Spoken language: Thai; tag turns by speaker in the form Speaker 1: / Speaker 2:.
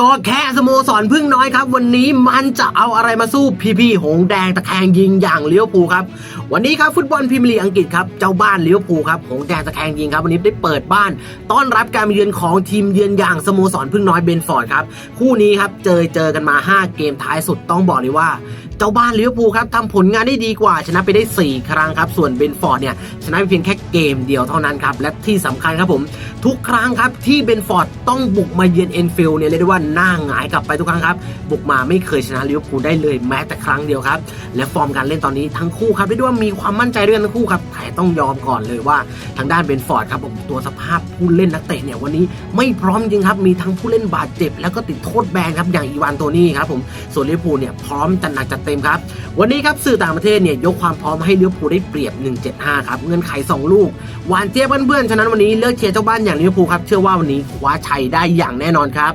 Speaker 1: ก็แค่สโมสรพึ่งน้อยครับ วันนี้มันจะเอาอะไรมาสู้พี่ๆหงแดงตะแคงยิงอย่างเลี้ยวภูครับวันนี้ครับฟุตบอลพรีเมียร์ลีกอังกฤษครับเจ้าบ้านเลี้ยวภูครับหงแดงตะแคงยิงครับวันนี้ได้เปิดบ้าน ต้อนรับการมาเยือนของทีมเยือนอย่างสโมสรพึ่งน้อยเบนฟอร์ดครับคู่นี้ครับเจอเจอกันมา 5 เกมท้ายสุดต้องบอกเลยว่าเจ้าบ้านเลิเวอร์พูครับทำผลงานได้ดีกว่า ชนะไปได้ 4 ครั้งครับ ส่วนเบนฟอร์ดเนี่ยชนะเพียงแค่เกมเดียวเท่านั้นครับและที่สำคัญครับผม ทุกครั้งครับที่เบนฟอร์ดต้องบุกมาเยือนเอ็นฟิลด์เนี่ยเรียกได้ว่าหน้าหงายกลับไปทุกครั้งครับ บุกมาไม่เคยชนะลิเวอร์พูลได้เลยแม้แต่ครั้งเดียวครับ และฟอร์มการเล่นตอนนี้ทั้งคู่ครับเรียกได้ว่ามีความมั่นใจด้วยกันทั้งคู่ครับแต่ต้องยอมก่อนเลยว่าทางด้านเบนฟอร์ดครับผมตัวสภาพผู้เล่นนักเตะเนี่ยวันนี้ไม่พร้อมจริงครับมีทั้งผู้เล่นบาดเจ็บ แล้วก็ติดโทษแบนครับอย่างอีวานโตนี่ครับผมส่วนลิเวอร์พูลเนี่ยพร้อมจัดหนักจัดเต็มครับวันนี้ครับสื่อต่างประเทศเนี่ยยกความพร้อมให้ลิเวอร์พูลได้เปรียบ 175 ครับเงื่อนไข 2 ลูกหวานเจี๊ยบเพื่อนๆฉะนั้นวันนี้เลือกเชียร์เจ้าบ้านอย่างลิเวอร์พูลครับเชื่อว่าวันนี้คว้าชัยได้อย่างแน่นอนครับ